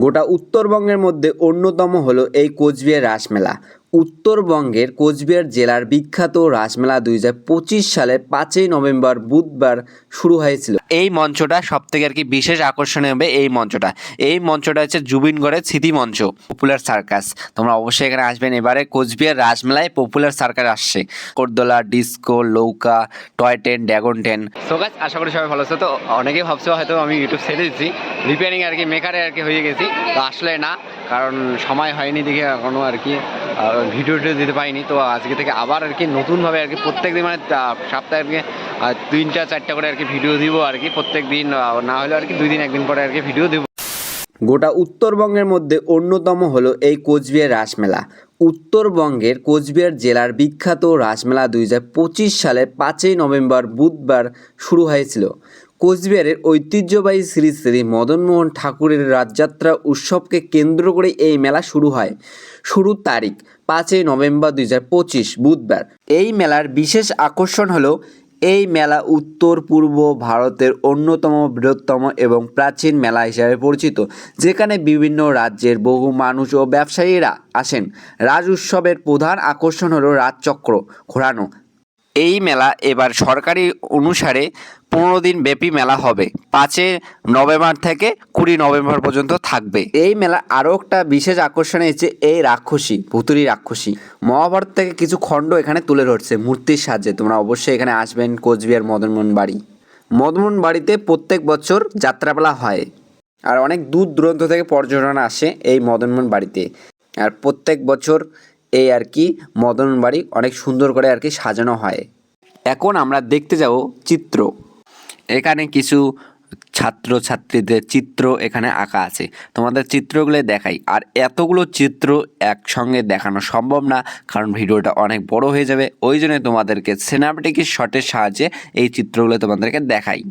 গোটা উত্তরবঙ্গের মধ্যে অন্যতম হলো এই কোচবিহার রাসমেলা। উত্তরবঙ্গের কোচবিহার জেলার বিখ্যাত রাসমেলা দুই হাজার পঁচিশ সালের পাঁচই নভেম্বর বুধবার শুরু হয়েছিল। এই মঞ্চটা সব থেকে আর কি বিশেষ আকর্ষণীয় হবে এই মঞ্চটা। এই মঞ্চটা হচ্ছে জুবিনগড়ের স্মৃতি মঞ্চ পপুলার সার্কাস। তোমরা অবশ্যই এখানে আসবেন। এবারে কোচবিহার রাসমেলায় পপুলার সার্কাস আসছে। কোরদোলা ডিস্কো লৌকা টয় ট্রেন ড্যাগন ট্রেন সো গাছ আশা করি সবাই ভালো আছে। তো অনেকেই ভাবছ হয়তো আমি ইউটিউব ছেড়ে দিচ্ছি। রিপেয়ারিং আর কি মেকারে আর কি হয়ে গেছি। তো আসলে না কারণ সময় হয়নি দেখে এখনও আর কি ভিডিও টিডিও দিতে পারিনি। তো আজকে থেকে আবার আর কি নতুনভাবে আর কি প্রত্যেক দিন মানে সপ্তাহে আর কি তিনটা, চারটা করে আর কি ভিডিও দিব আর কি প্রত্যেক দিন না হলে আর কি দুই দিন, একদিন পরে আর কি ভিডিও দিব। গোটা উত্তরবঙ্গের মধ্যে অন্যতম হলো এই কোচবিহার রাসমেলা। উত্তরবঙ্গের কোচবিহার জেলার বিখ্যাত রাসমেলা দুই হাজার পঁচিশ সালের পাঁচই নভেম্বর বুধবার শুরু হয়েছিল। কোচবিহারের ঐতিহ্যবাহী শ্রী শ্রী মদনমোহন ঠাকুরের রাজযাত্রা উৎসবকে কেন্দ্র করে এই মেলা শুরু হয়। শুরু তারিখ পাঁচই নভেম্বর দুই হাজার পঁচিশ বুধবার। এই মেলার বিশেষ আকর্ষণ হলো এই মেলা উত্তর, পূর্ব ভারতের অন্যতম বৃহত্তম এবং প্রাচীন মেলা হিসাবে পরিচিত, যেখানে বিভিন্ন রাজ্যের বহু মানুষ ও ব্যবসায়ীরা আসেন। রাজ উৎসবের প্রধান আকর্ষণ হল রাজচক্র ঘোরানো। এই মেলা এবার সরকারি অনুসারে পনেরো দিন ব্যাপী মেলা হবে। পাঁচে নভেম্বর থেকে কুড়ি নভেম্বর পর্যন্ত থাকবে। এই মেলা আরও একটা বিশেষ আকর্ষণ হচ্ছে এই রাক্ষসী ভুতুরি রাক্ষসী। মহাভারত থেকে কিছু খণ্ড এখানে তুলে ধরছে মূর্তির সাহায্যে। তোমরা অবশ্যই এখানে আসবেন কোচবিহার মদনমোহন বাড়ি। মদনমোহন বাড়িতে প্রত্যেক বছর যাত্রাপালা হয়। আর অনেক দূর দূরান্ত থেকে পর্যটন আসে এই মদনমোহন বাড়িতে। আর প্রত্যেক বছর এই আর কি মদন বাড়ি অনেক সুন্দর করে আর কি সাজানো হয়। এখন আমরা দেখতে যাব চিত্র। এখানে কিছু ছাত্র ছাত্রীদের চিত্র এখানে আঁকা আছে। তোমাদের চিত্রগুলো দেখাই। আর এতগুলো চিত্র একসঙ্গে দেখানো সম্ভব না, কারণ ভিডিওটা অনেক বড় হয়ে যাবে। ওই জন্য তোমাদেরকে সিনেমাটিক শটের সাহায্যে এই চিত্রগুলো তোমাদেরকে দেখাই।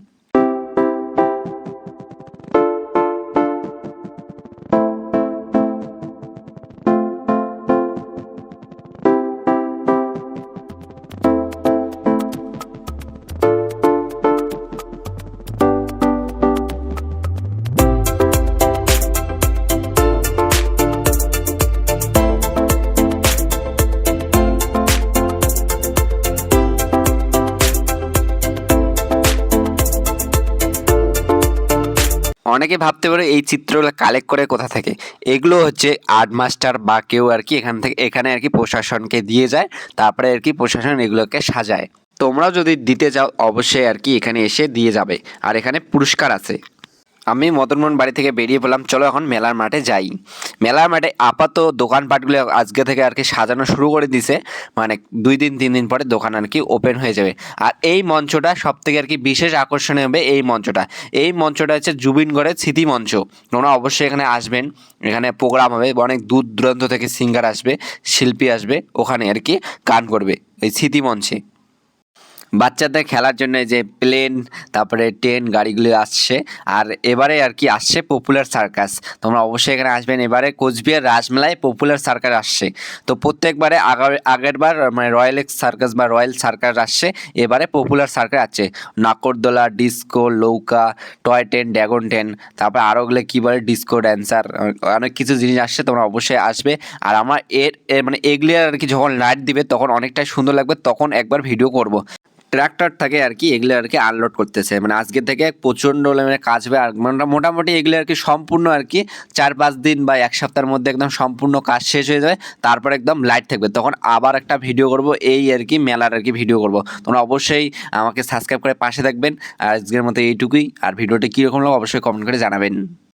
অনেকে ভাবতে পারে এই চিত্রগুলো কালেক্ট করে কোথা থেকে? এগুলো হচ্ছে আর্ট মাস্টার বা কেউ আর কি এখান থেকে, এখানে আর কি প্রশাসনকে দিয়ে যায়, তারপরে আর কি প্রশাসন এগুলোকে সাজায়। তোমরাও যদি দিতে যাও অবশ্যই আর কি এখানে এসে দিয়ে যাবে। আর এখানে পুরস্কার আছে। আমি মদনমোহন বাড়ি থেকে বেরিয়ে পড়লাম। চলো এখন মেলার মাঠে যাই। মেলার মাঠে আপাতত দোকানপাটগুলো আজকে থেকে আর কি সাজানো শুরু করে দিছে। মানে দুই দিন, তিন দিন পরে দোকান আর কি ওপেন হয়ে যাবে। আর এই মঞ্চটা সব থেকে আর কি বিশেষ আকর্ষণীয় হবে এই মঞ্চটা। এই মঞ্চটা হচ্ছে জুবিনগড়ের স্মৃতি মঞ্চ। তোমরা অবশ্যই এখানে আসবেন। এখানে প্রোগ্রাম হবে। অনেক দূর দূরান্ত থেকে সিঙ্গার আসবে, শিল্পী আসবে, ওখানে আর কি গান করবে এই স্মৃতি মঞ্চে। বাচ্চাদের খেলার জন্য যে প্লেন তারপরে ট্রেন গাড়িগুলো আসছে। আর এবারে আর কি আসছে পপুলার সার্কাস তোমরা অবশ্যই এখানে আসবেন এবারে কোচবিহার রাজমেলায় পপুলার সার্কাস আসছে। তো প্রত্যেকবারে আগের আগের বার মানে রয়্যাল এক্স সার্কাস বা রয়্যাল সার্কাস আসছে। এবারে পপুলার সার্কাস আসছে নাকরদোলা ডিস্কো লৌকা টয় ট্রেন ড্যাগন ট্রেন তারপরে আরও আরোগুলো কী বলে ডিস্কো ড্যান্সার অনেক কিছু জিনিস আসছে। তোমরা অবশ্যই আসবে। আর আমার এর মানে এগুলি আর কি যখন লাইট দিবে, তখন অনেকটাই সুন্দর লাগবে। তখন একবার ভিডিও করব। ট্র্যাক্টর থাকে আর কি, এগুলো আর কি আনলোড করতেছে। মানে আজকে থেকে প্রচণ্ড মানে কাজ হবে আর মানে মোটামুটি এগুলো আর কি সম্পূর্ণ আর কি চার পাঁচ দিন বা এক সপ্তাহের মধ্যে একদম সম্পূর্ণ কাজ শেষ হয়ে যাবে তারপর একদম লাইট থাকবে। তখন আবার একটা ভিডিও করব, এই আর কি মেলার আর কি ভিডিও করব। তোমরা অবশ্যই আমাকে সাবস্ক্রাইব করে পাশে থাকবেন। আর আজকের মতো এইটুকুই। আর ভিডিওটি কীরকম লাগবে অবশ্যই কমেন্ট করে জানাবেন।